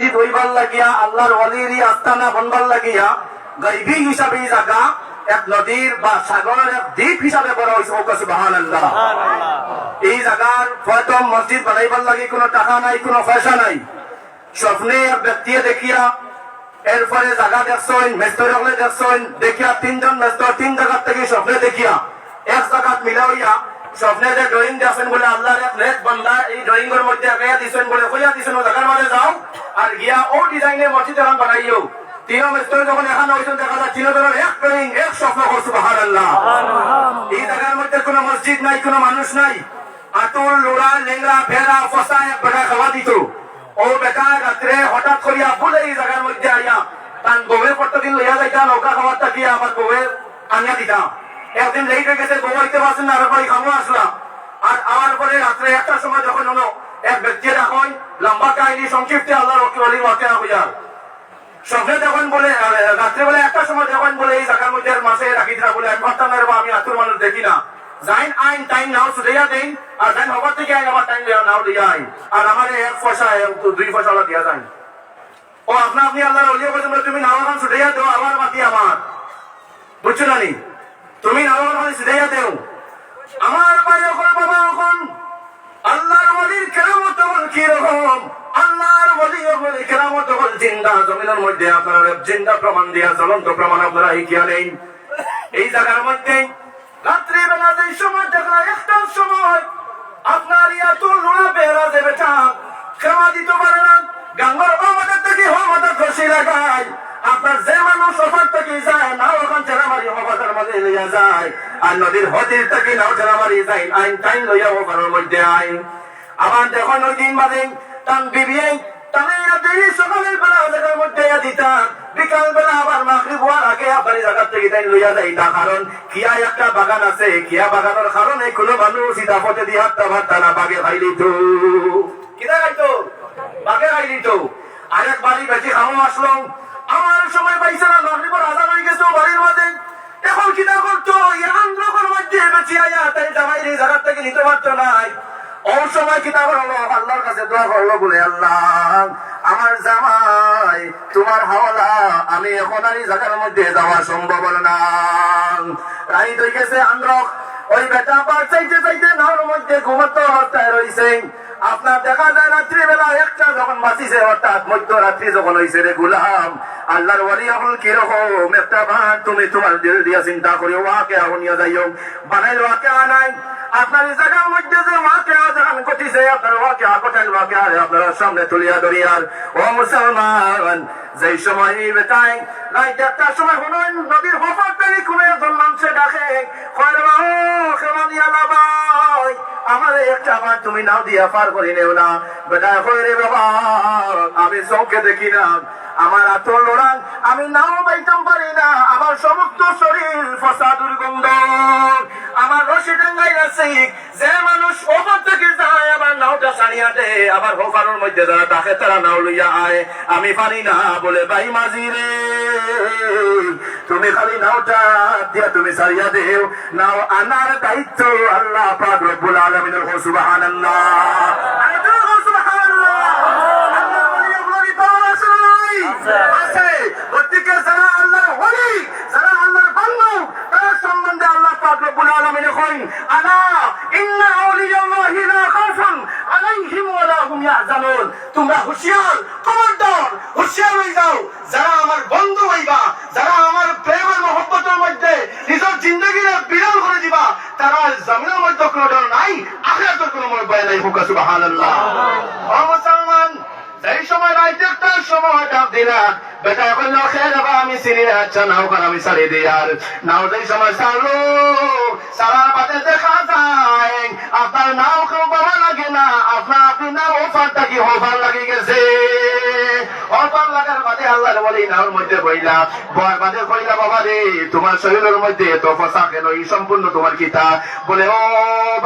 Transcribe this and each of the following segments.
লাগিয়া আল্লাহর আস্তানা বনবার লাগিয়া হিসাবে এই জায়গা এক নদীর বা সাগরের এক দ্বীপ হিসাবে হয়েছে বাহান এই জায়গার হয়তো মসজিদ বানাইবার লাগে কোনো টাকা নাই কোনো পয়সা নাই। স্বপ্নে এক ব্যক্তি দেখিয়া এরপরে জায়গা দেখছেন মেস্তর দেখছেন দেখিয়া তিনজন মেস্তর তিন জায়গার থেকে স্বপ্নে দেখিয়া এক জায়গাত মিলা হইয়া স্বপ্নে যে ড্রয়িং দেখছেন বলে আল্লাহর এক নেক বান্দা এই ড্রয়িং এর মধ্যে আগাইয়া দিছেন বলে কইয়া দিছেন ও জায়গার মাঝে যাও আর গিয়া ও ডিজাইনের মসজিদ এখন বানাইও। তিন মেস্তর যখন এখানে হয়েছেন দেখা যায় তিন এক ড্রয়িং এক স্বপ্ন করছে বাহার আল্লাহ এই জায়গার মধ্যে কোনো মসজিদ নাই কোনো মানুষ নাই। আতুল লোড়া লেংরা ফেরা ফসা এক বেটা খাওয়া দিত। ও বেটা রাত্রে হঠাৎ করিয়া বলে এই জায়গার মধ্যে আইয়া তার বউয়ের প্রত্যেকদিন লইয়া যাইতা নৌকা খাওয়ার আবার বউয়ের আনিয়া দিতাম একদিন লেট হয়ে গেছে হইতে পারছেন না আরেকবার খামো আসলাম আর আমার পরে রাত্রে একটার সময় যখন হলো এক ব্যক্তি এখন লম্বা কাহিনী সংক্ষিপ্তে আল্লাহর অলির ওয়াকে হইয়া স্বপ্নে যখন বলে রাত্রে বেলা একটা সময় যখন বলে এই জায়গার মধ্যে আর মাসে রাখি দিলা বলে আমি ভাবতাম না রে বা আমি আতুর মানুষ দেখি না। যাইন আইন টাইম নাও ছুটাইয়া দেন আর যাইন হবার থেকে আইন আমার টাইম নাও দিয়া আইন। আর আমার এক পয়সা দুই পয়সা ওলা দিয়া যায় ও আপনা আপনি আল্লাহর অলিয়া বলছেন বলে, তুমি নাও এখন ছুটাইয়া দেও আবার বাকি আমার। বুঝছ না নি? তুমি এখন ছুটাইয়া দেও। আমার ভাই এখন বাবা এখন। আল্লাহর কেরামত হল কি রকম? আল্লাহর হল কেরামত হল জিন্দা। জমিনের মধ্যে আপনারা জিন্দা প্রমাণ দিয়া প্রমাণ আপনারা শিখিয়া নেই এই জায়গার মধ্যে রাত্রি বেলা যে সময় দেখলা একটার সময় আপনার ইয়াতুল লোড়া বেড়া যে বেটা, ক্ষমা দিতে পারে না। গাঙ্গর আমাদের থেকে হমাদের খুশি লাগায়? আপনার যে মানুষ ওখান থেকে যায় না ওখান চেরামারি হবাদের মধ্যে লইয়া যায়। আর নদীর হদির থেকে নাও চেরামারি যায়, আইন টাইম লইয়া ওখানের মধ্যে আইন আবার দেখুন ওই দিন বাদে তান বিবি সকালের বেলা জায়গার মধ্যে দিতা বিকাল বেলা আবার মাগরিব আগে এই জায়গা থেকে তাই লইয়া যাই কারণ, কিয়া একটা বাগান আছে, কিয়া বাগানের কারণে কোনো মানুষ ইটা পথে দিয়ে হাতটা ভাতটা না, বাগে খাইলি তো। কিনা খাইতো? বাগে খাইলি তো। আরেক বাড়ি বেশি খামো আসলো। আমার সময় পাইছে না, মাগরিবের আজান হয়ে গেছে বাড়ির মাঝে। এখন কিনা করতো? ইরান লোকের মধ্যে বেঁচে আয়া তাই জামাই এই জায়গা থেকে নিতে পারতো নাই ওর সময় কিতাব হলো আল্লাহর কাছে দোয়া করল বলে, আল্লাহ, আমার জামাই, তোমার হাওলা, আমি এখন আর জায়গার মধ্যে যাওয়া সম্ভব না। রাই হয়ে গেছে আন্দ্রক ওই বেটা পার চাইতে চাইতে নাওর মধ্যে ঘুমতো অবস্থায় রয়েছে আপনার দেখা যায় রাত্রি বেলা একটা যখন বাঁচিছে অর্থাৎ মধ্যরাত্রি যখন হয়েছে রে গুলাম, আল্লাহর ওয়ালি এখন কীরকম, একটা ভাত তুমি তোমার দিল দিয়া চিন্তা করি ওয়াকে আহনিয়া যাইও। বানাইল ওয়াকে আনাই আপনার জায়গার মধ্যে যে ওয়াকে যখন ঘটিছে, আপনার ওয়াকে আকটেন ওয়াকে আপনার সামনে তুলিয়া ধরিয়ার। ও মুসলমান, যেই সময় এই বেটাই রাইতে একটা সময় হলেন নদীর হফার থেকে কোনো একজন মানুষে ডাকে, কয় রে বাবু ক্ষমা লাভাই আমার একটা আমার তুমি নাও দিয়া পার করে নেও না। বেটা কয় রে বাবা? আমি চৌকে দেখি না। আমার আতর লোড়ান আমি নাও পাইতাম পারি না। আমার সমস্ত শরীর ফসা দুর্গন্ধ আমার রশি ডাঙ্গাই আছে। যে মানুষ ওপর থেকে যায় আবার নাওটা ছাড়িয়া দে। আবার হোফানোর মধ্যে যারা তাকে তারা নাও লইয়া আয়। আমি পারি না বলে ভাই মাঝি রে। তুমি খালি নাওটা দিয়া তুমি ছাড়িয়া দেও। নাও আনার দায়িত্ব আল্লাহ পাক রব্বুল আলামিনের সুবহানাল্লাহ। আছে। গতিকে যারা আল্লাহর ওলি যারা আল্লাহর বান্দা তার সম্বন্ধে আল্লাহ পাক রব্বুল আলামিন কইন আলা ইন্না আউলিয়াল্লাহি লা খাউফুন আলাইহিম ওয়া লা হুম ইয়াহজানুন। তোমরা হুঁশিয়ার খবরদার হুঁশিয়ার হয়ে যাও। যারা আমার বন্ধু হইবা যারা আমার প্রেমের মহব্বতের মধ্যে নিজের জিন্দগিরে বিরাল করে দিবা তারা জমিনের মধ্যে কোনো ডর নাই আখিরাতের কোনো মনে ভয় নাই হুকা সুবহানাল্লাহ। ও মুসলমান যেই সময় রাইতে একটা সময় ডাক দিলা বেটা, এখন লক্ষের যাবা আমি চিনি আচ্ছা নাও কারণ আমি দিই আর। নাও সেই সময় সারো সারার পাতে দেখা যায়, আপনার নাও কেউ বাবা লাগে না, আপনার আপনি নাও অফারটা কি অফার লাগে গেছে? অফার লাগার বাদে আল্লাহ বলে ইনার মধ্যে বইলা বয় বাদে কইলা বাবা রে, তোমার শরীরের মধ্যে এত ফসা কেন? এই সম্পূর্ণ তোমার কিতা বলে, ও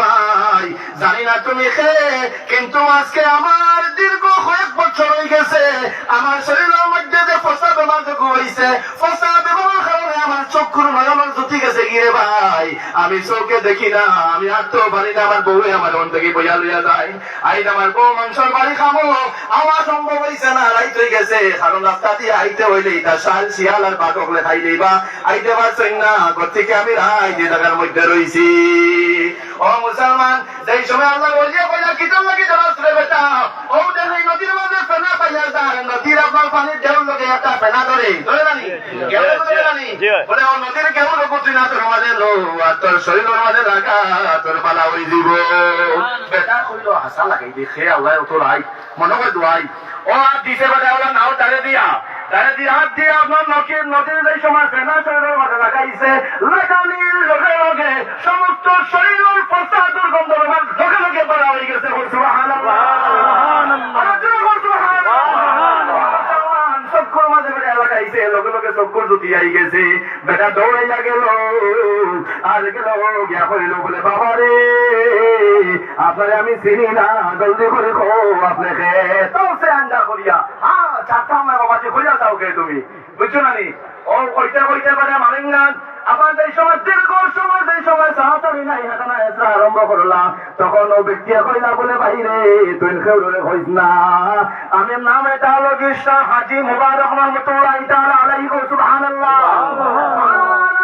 ভাই, জানি না তুমি খে কিন্তু আজকে আমার দীর্ঘ কয়েক বছর হয়ে গেছে। আমার শরীরের মধ্যে যে ফসা বেমার হয়েছে ফসা গেছে গিয়ে ভাই, আমি চোখে দেখি না, আমি আর তো পারি না, আমার বউ আমার মন থেকে বইয়া লইয়া যায়। আইন আমার বউ মাংসর বাড়ি খামো, আমার সম্ভব হইছে না রাইত হয়ে গেছে, কারণ রাস্তা দিয়ে আইতে হইলে তার শাল, শিয়াল আর বাটকলে খাই লইবা। আইতে পারছেন না, ঘর থেকে আমি রাই যে জায়গার মধ্যে রইছি। ও মুসলমান, যেই সময় আল্লাহ বলিয়া কইলা, কিতাব লাগি জবাস রে বেটা, ও দেখে নদীর মাঝে পাইয়া যায় নদীর আপনার পানির ঢেউ লোকে একটা ফেনা ধরে ধরে জানি? কেউ ধরে জানি? বলে ও নদীর কেউ লোকুত্রি না তোর মাঝে লো আর তোর শরীরের মাঝে লাগা তোর পালা হই দিব। বেটা কইল হাসা লাগাই দেখে আল্লাহ তো রাই মনে করে দোয়াই ও আর দিছে বেটা ওলা নাও তারে দিয়া। তারে দিয়ে হাত দিয়ে আপনার নদীর নদীর যে সময় ফেনা শরীরের মাঝে লাগাইছে। লাগানির লগে লগে সমস্ত শরীরের ফসা দুর্গন্ধ আই গেছে। বেটা দৌড়াইয়া গেল, আর গেল গিয়া করিল বলে বাবা রে আপনারে আমি চিনি না, জলদি করে খো আপনাকে। তো সে আন্ডা করিয়া হ্যাঁ চারটা আমার বাবাকে কইয়া দাও কে তুমি? বুঝছ না নি ও কইতে কইতে পারে মানেন না আমার যে সময় দীর্ঘ সময় যে সময় সাহায্য নাই হাঁটানা এসরা আরম্ভ করলাম তখন ও ব্যক্তি কইলা বলে বাইরে তুই খেউরে হইস না। আমি নাম এটা হলো কৃষ্ণ হাজি মুবারক রহমতুল্লাহ তাআলা আলাইহি সুবহানাল্লাহ।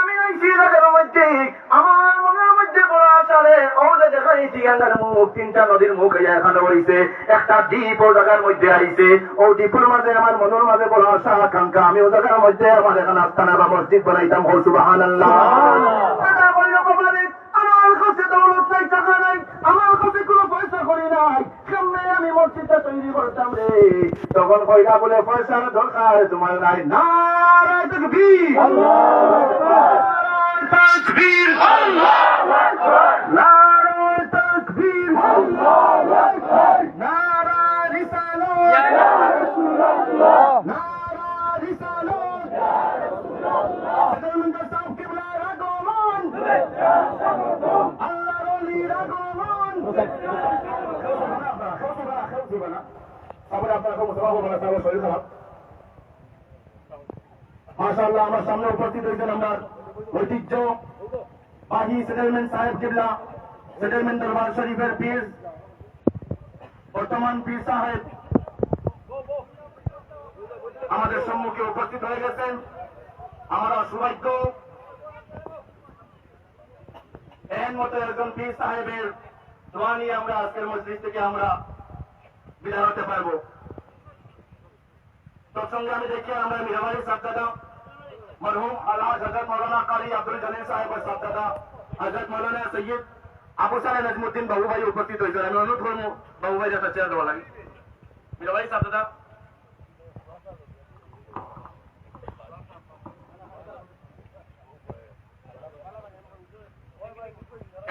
আমি আইছি মধ্যে আমার মনের মধ্যে বড় আশারে ও দেখাই ঠিকানার মুখ তিনটা নদীর মুখ এই এখানে একটা দ্বীপ ও জায়গার মধ্যে আইছে। ও দ্বীপের মাঝে আমার মনের মাঝে বড় আশা আকাঙ্ক্ষা। আমি ও জায়গার মধ্যে আমার এখানে আস্তানা বা মসজিদ বানাইতাম। ও সুবহানাল্লাহ। দাদা আমার কাছে দৌলত নাই টাকা নাই। আমার কাছে কোনো পয়সা করি নাই। কেমনে আমি মসজিদটা তৈরি করতাম রে? তখন কইরা বলে পয়সার দরকার তোমার নাই। তাকবীর। তাকবীর। নারায় মাশাআল্লাহ, আমার সামনে উপস্থিত হয়েছেন আমার ঐতিহ্য বাহি সেটেলমেন্ট সাহেব কিবলা সেটেলমেন্ট দরবার শরীফের পীর, বর্তমান পীর সাহেব। আমাদের সম্মুখে উপস্থিত হয়ে গেছেন। আমরা সৌভাগ্য এর মতো একজন পীর সাহেবের দোয়া নিয়ে আমরা আজকের মসজিদ থেকে আমরা বিদায় হতে পারব তৎসঙ্গে আমি দেখি আমরা মিরাবাড়ি সাবদাদা মরহুম আল্লাহ হজরত মৌলানা কারি আব্দুল জলিল সাহেব সাবদাদা হজরত মৌলানা সৈয়দ আবু সালে নজমুদ্দিন বাবু ভাই উপস্থিত হয়েছেন আমি অনুরোধ করব বাবু ভাই যাতে চেয়ার দেওয়া লাগে মিরাবাড়ি সাবদাদা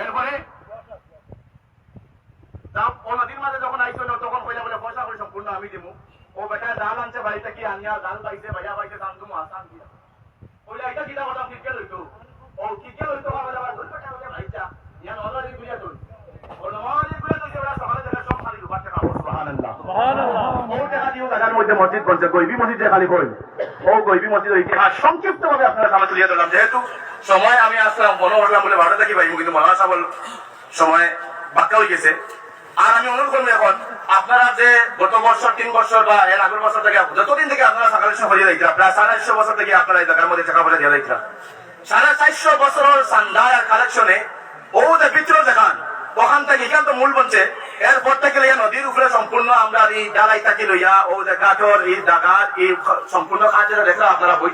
এরপরে নদীর মাঝে যখন আইসো না তখন কইলা বলে পয়সা করে সম্পূর্ণ আমি দিমু? ও বেটা ডাল আনছে বাড়িতে কি আনিয়া? ডাল পাইছে ভাইয়া পাইছে দাম তুমি আসান দিয়া। কইলা এটা কিটা কথা কিকে লইতো ও কিকে লইতো বাবা বাবা দুই টাকা করে ভাইটা ইয়া নলারি গুলিয়া তুই ও তুই ওরা সকালে সব খালি টাকা সুবহানাল্লাহ ও টাকা দিও দাদার মধ্যে মসজিদ বলছে গৈবি মসজিদ যে খালি কই ও গৈবি মসজিদের ইতিহাস সংক্ষিপ্ত ভাবে আপনারা সামনে তুলিয়ে ধরলাম যেহেতু সময় আমি আসলাম মনে করলাম বলে ভালো থাকি ভাই কিন্তু মহানা সাবল সময় বাক্কা হয়ে গেছে। আর আমি অনুরোধ করব এখন, আপনারা যে গত বছর, তিন বছর বা এর আগের বছর থেকে, যতদিন থেকে আপনারা সকালে হয়ে যাইছিলাম প্রায় সাড়ে চারশো বছর থেকে আপনারা এই জায়গার মধ্যে টাকা পয়সা দিয়ে যাইছিলাম সাড়ে চারশো বছরের সান্দায় আর কালেকশনে ও যে বিদ্রোহ দেখান। ওখান থেকে এখান তো মূল বলছে এরপর থেকে লইয়া নদীর উপরে সম্পূর্ণ আমরা এই ডালাই থাকি লইয়া, ও যে কাঠর এই ডাকাত এই সম্পূর্ণ কাজ দেখলাম আপনারা বই